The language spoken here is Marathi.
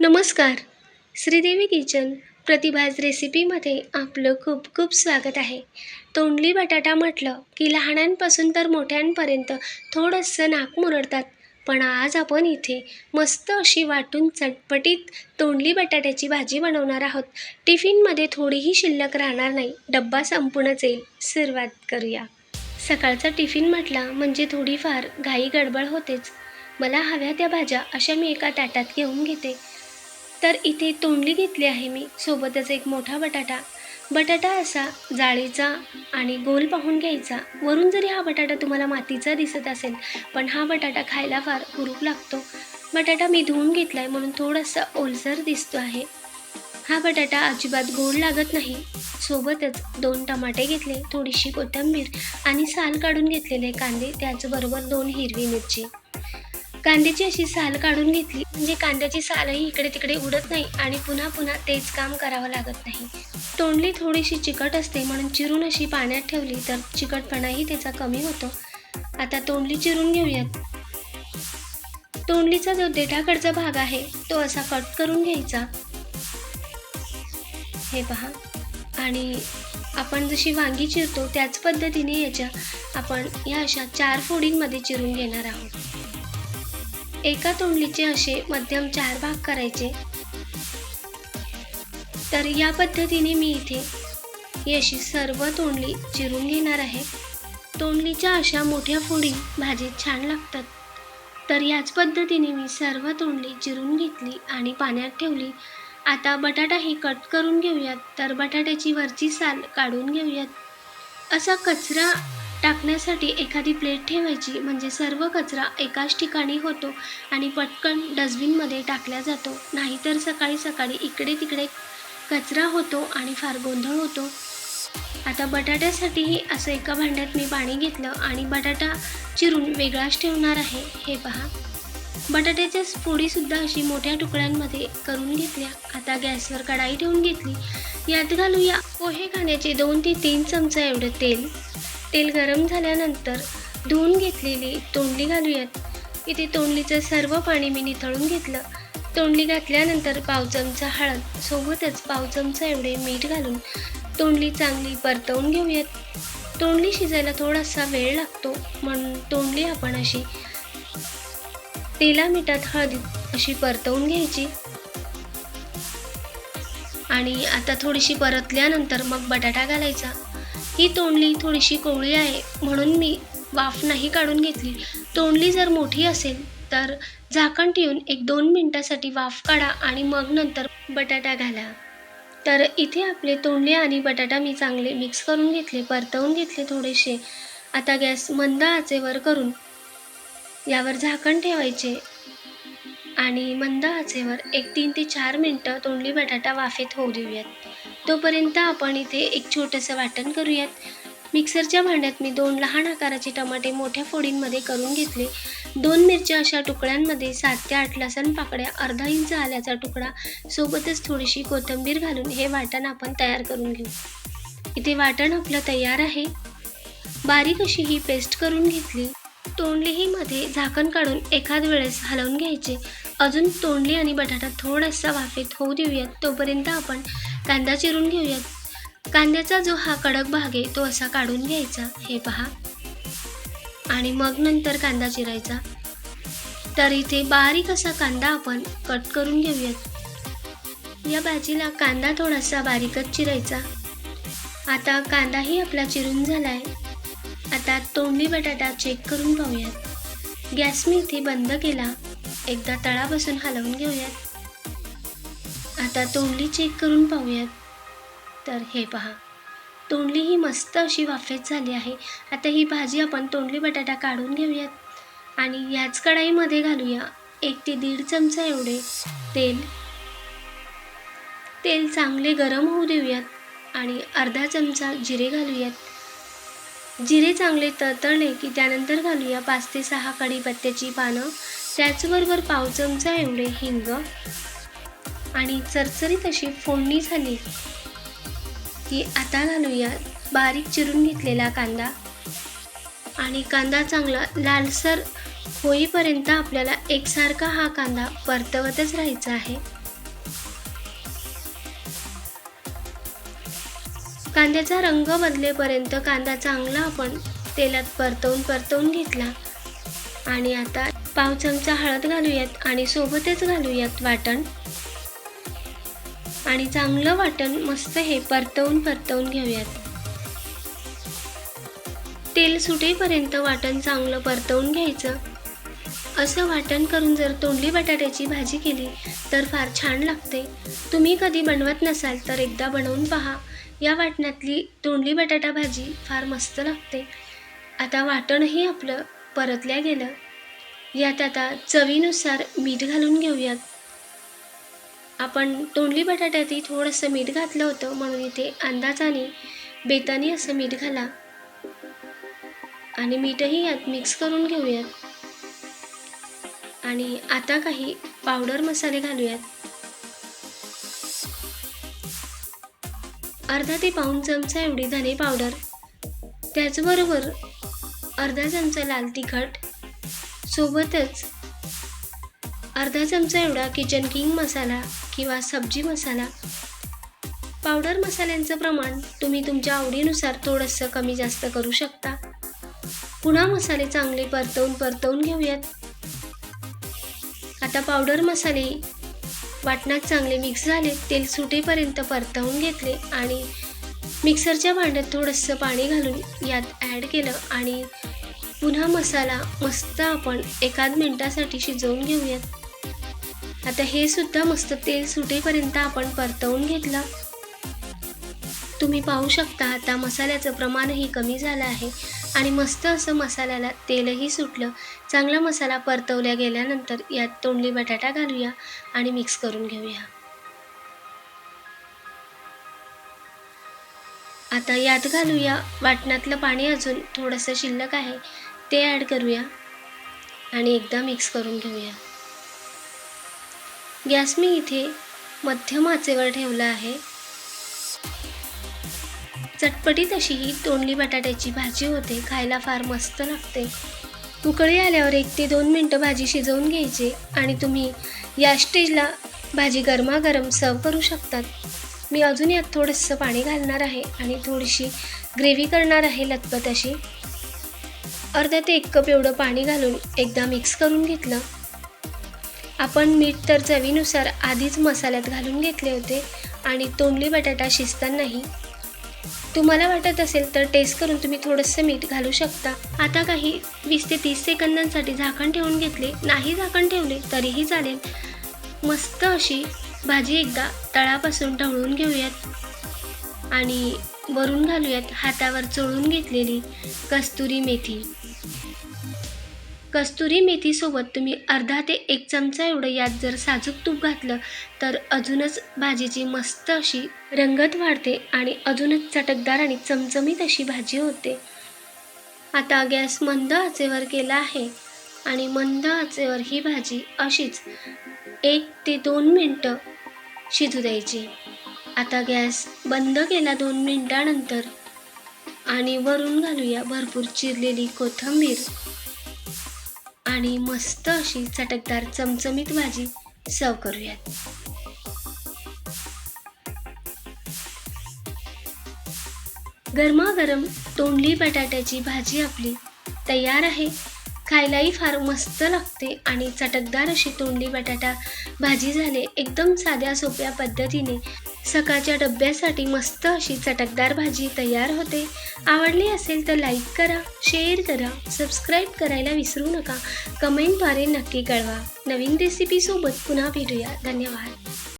नमस्कार. श्रीदेवी किचन प्रतिभाज रेसिपीमध्ये आपलं खूप खूप स्वागत आहे. तोंडली बटाटा म्हटलं की लहानांपासून तर मोठ्यांपर्यंत थोडंसं नाक मुरडतात. पण आज आपण इथे मस्त अशी वाटून चटपटीत तोंडली बटाट्याची भाजी बनवणार आहोत. टिफिनमध्ये थोडीही शिल्लक राहणार नाही. डब्बा संपूनच येईल. सुरुवात करूया. सकाळचा टिफिन म्हटला म्हणजे थोडीफार घाई गडबड होतेच. मला हव्या त्या भाज्या अशा मी एका ताटात घेऊन घेते. तर इथे तोंडली घेतली आहे मी. सोबतच एक मोठा बटाटा. बटाटा असा जाळीचा आणि गोल पाहून घ्यायचा. वरून जरी हा बटाटा तुम्हाला मातीचा दिसत असेल पण हा बटाटा खायला फार कुरूप लागतो. बटाटा मी धुवून घेतला आहे म्हणून थोडासा ओलसर दिसतो आहे. हा बटाटा अजिबात गोड लागत नाही. सोबतच दोन टमाटे घेतले थोडीशी कोथिंबीर आणि साल काढून घेतलेले कांदे त्याचबरोबर दोन हिरवी मिरची. कांद्याची अशी साल काढून घेतली. म्हणजे कांद्याची सालही इकडे तिकडे उडत नाही आणि पुन्हा पुन्हा तेच काम करावं लागत नाही. तोंडली थोडीशी चिकट असते म्हणून चिरून अशी पाण्यात ठेवली तर चिकटपणाही त्याचा कमी होतो. आता तोंडली चिरून घेऊयात. तोंडलीचा जो देठाकडचा भाग आहे तो असा कट करून घ्यायचा. हे पहा. आणि आपण जशी वांगी चिरतो त्याच पद्धतीने याच्या आपण या अशा चार फोडींमध्ये चिरून घेणार आहोत. एका तोंडलीचे असे मध्यम चार भाग करायचे. तर या पद्धतीने मी इथे ही अशी सर्व तोंडली चिरून घेणार आहे. तोंडलीच्या अशा मोठ्या फोडी भाजीत छान लागतात. तर याच पद्धतीने मी सर्व तोंडली चिरून घेतली आणि पाण्यात ठेवली. आता बटाटा हे कट करून घेऊयात. तर बटाट्याची वरची साल काढून घेऊयात. असा कचरा टाकण्यासाठी एखादी प्लेट ठेवायची म्हणजे सर्व कचरा एकाच ठिकाणी होतो आणि पटकन डस्टबिनमध्ये टाकला जातो. नाहीतर सकाळी सकाळी इकडे तिकडे कचरा होतो आणि फार गोंधळ होतो. आता बटाट्यासाठीही असं एका भांड्यात मी पाणी घेतलं आणि बटाटा चिरून वेगळाच ठेवणार आहे. हे पहा. बटाट्याच्या फोडीसुद्धा अशी मोठ्या तुकड्यांमध्ये करून घेतल्या. आता गॅसवर कढाई ठेवून घेतली. यात घालूया पोहे खाण्याचे दोन ते तीन चमचा एवढं तेल. तेल गरम झाल्यानंतर धुवून घेतलेली तोंडली घालूयात. इथे तोंडलीचं सर्व पाणी मी निथळून घेतलं. तोंडली घातल्यानंतर पाव चमचा हळद सोबतच पाव चमचा एवढे मीठ घालून तोंडली चांगली परतवून घेऊयात. तोंडली शिजायला थोडासा वेळ लागतो म्हणून तोंडली आपण अशी तेला मिठात हळदीत अशी परतवून घ्यायची. आणि आता थोडीशी परतल्यानंतर मग बटाटा घालायचा. ही तोंडली थोडीशी कोवळी आहे म्हणून मी वाफ नाही काढून घेतली. तोंडली जर मोठी असेल तर झाकण ठेवून एक दोन मिनटासाठी वाफ काढा आणि मग नंतर बटाटा घाला. तर इथे आपले तोंडले आणि बटाटा मी चांगले मिक्स करून घेतले परतवून घेतले थोडेसे. आता गॅस मंद आचेवर करून यावर झाकण ठेवायचे. आणि मंद आचेवर एक तीन ते चार मिनटं तोंडली बटाटा वाफेत होऊ देऊयात. तोपर्यंत आपण इथे एक छोटंसं वाटण करूयात. मिक्सरच्या भांड्यात मी दोन लहान आकाराचे टमाटे मोठ्या फोडींमध्ये करून घेतले. दोन मिरच्या अशा तुकड्यांमध्ये सात ते आठ लसण पाकड्या अर्धा इंच आल्याचा तुकडा सोबतच थोडीशी कोथिंबीर घालून हे वाटण आपण तयार करून घेऊ. इथे वाटण आपलं तयार आहे. बारीक अशी ही पेस्ट करून घेतली. तोंडलीही मध्ये झाकण काढून एखाद वेळेस हलवून घ्यायचे. अजून तोंडली आणि बटाटा थोडासा वाफेत होऊ देऊयात. तोपर्यंत आपण कांदा चिरून घेऊयात. कांद्याचा जो हा कडक भाग आहे तो असा काढून घ्यायचा. हे पहा. आणि मग नंतर कांदा चिरायचा. तर इथे बारीक असा कांदा आपण कट करून घेऊयात. या भाजीला कांदा थोडासा बारीकच चिरायचा. आता कांदाही आपला चिरून झालाय. आता तोंडी बटाटा चेक करून पाहूयात. गॅस मी इथे बंद केला. एकदा तळापासून हलवून घेऊयात. आता तोंडली चेक करून पाहूयात. तर हे पहा. तोंडली ही मस्त अशी वाफेत झाली आहे. आता ही भाजी आपण तोंडली बटाटा काढून घेऊयात. आणि याच कढाईमध्ये घालूया एक ते दीड चमचा एवढे तेल. तेल चांगले गरम होऊ देऊयात आणि अर्धा चमचा जिरे घालूयात. जिरे चांगले तळतळले की त्यानंतर घालूया पाच ते सहा कढीपत्त्याची पानं. त्याचबरोबर पाव चमचा एवढे हिंग आणि चरचरीत अशी फोडणी झाली. की आता घालूया. बारीक चिरून घेतलेला कांदा आणि कांदा चांगला लालसर होईपर्यंत आपल्याला एकसारखा हा कांदा परतवतच राहायचा आहे. कांद्याचा रंग बदलेपर्यंत कांदा चांगला आपण तेलात परतवून परतवून घेतला. आणि आता पाव चमचा हळद घालूयात आणि सोबतच घालूयात वाटण. आणि चांगलं वाटण मस्त हे परतवून परतवून घेऊयात. तेल सुटेपर्यंत वाटण चांगलं परतवून घ्यायचं. असं वाटण करून जर तोंडली बटाट्याची भाजी केली तर फार छान लागते. तुम्ही कधी बनवत नसाल तर एकदा बनवून पहा. या वाटणातली तोंडली बटाटा भाजी फार मस्त लागते. आता वाटणही आपलं परतल्या गेलं. यात आता चवीनुसार मीठ घालून घेऊयात. आपण तोंडली बटाट्यातही थोडंसं मीठ घातलं होतं म्हणून इथे अंदाजाने बेतानी असं मीठ घाला. आणि मीठही यात मिक्स करून घेऊयात. आणि आता काही पावडर मसाले घालूयात. अर्धा ते पाऊण चमचा एवढी धने पावडर. त्याचबरोबर अर्धा चमचा लाल तिखट. सोबतच अर्धा चमचा एवढा किचन किंग मसाला किंवा सब्जी मसाला. पावडर मसाल्यांचं प्रमाण तुम्ही तुमच्या आवडीनुसार थोडंसं कमी जास्त करू शकता. पुन्हा मसाले चांगले परतवून परतवून घेऊयात. आता पावडर मसाले वाटणात चांगले मिक्स झाले तेल सुटेपर्यंत परतवून घेतले आणि मिक्सरच्या भांड्यात थोडंसं पाणी घालून यात ॲड केलं आणि पुन्हा मसाला मस्त आपण एकाद मिनटासाठी शिजवून घेऊयात. आता हे सुद्धा मस्त तेल सुटेपर्यंत आपण परतवून घेतलं. तुम्ही पाहू शकता आता मसाल्याचं प्रमाणही कमी झालं आहे आणि मस्त असं मसाल्याला तेलही सुटलं. चांगला मसाला परतवल्या गेल्यानंतर यात तोंडली बटाटा घालूया आणि मिक्स करून घेऊया. आता यात घालूया वाटणातलं पाणी अजून थोडंसं शिल्लक आहे. ते ॲड करूया. आणि एकदा मिक्स करून घेऊया. गॅस मी इथे मध्यम आचेवर ठेवला आहे. चटपटीत अशी ही तोंडली बटाट्याची भाजी होते खायला फार मस्त लागते. उकळी आल्यावर एक ते दोन मिनटं भाजी शिजवून घ्यायची आणि तुम्ही या स्टेजला भाजी गरमागरम सर्व करू शकतात. मी अजून यात थोडंसं पाणी घालणार आहे आणि थोडीशी ग्रेव्ही करणार आहे लतपत अशी. अर्धा ते एक कप एवढं पाणी घालून एकदा मिक्स करून घेतलं. आपण मीठ तर चवीनुसार आधीच मसाल्यात घालून घेतले होते आणि तोंडली बटाटा शिजतानाही. तुम्हाला वाटत असेल तर टेस्ट करून तुम्ही थोडंसं मीठ घालू शकता. आता काही वीस ते तीस सेकंदांसाठी झाकण ठेवून घेतले. नाही झाकण ठेवले तरीही चालेल. मस्त अशी भाजी एकदा तळापासून ढवळून घेऊयात. आणि वरून घालूयात हातावर चोळून घेतलेली कस्तुरी मेथी. कस्तुरी मेथीसोबत तुम्ही अर्धा ते एक चमचा एवढं यात जर साजूक तूप घातलं तर अजूनच भाजीची मस्त अशी रंगत वाढते आणि अजूनच चटकदार आणि चमचमीत अशी भाजी होते. आता गॅस मंद आचेवर केला आहे आणि मंद आचेवर ही भाजी अशीच एक ते दोन मिनटं शिजू द्यायची. आता गॅस बंद केला दोन मिनटानंतर आणि वरून घालूया भरपूर चिरलेली कोथिंबीर. आणि मस्त अशी चटकदार चमचमीत भाजी सर्व करूयात. गरमागरम तोंडली बटाट्याची भाजी आपली तयार आहे. खायलाही फार मस्त लागते आणि चटकदार अशी तोंडली बटाटा भाजी झाले एकदम साध्या सोप्या पद्धतीने सकाळच्या डब्यासाठी मस्त अशी चटकदार भाजी तयार होते. आवडली असेल तर लाईक करा शेअर करा सबस्क्राईब करायला विसरू नका. कमेंटद्वारे नक्की कळवा. नवीन रेसिपीसोबत पुन्हा भेटूया. धन्यवाद.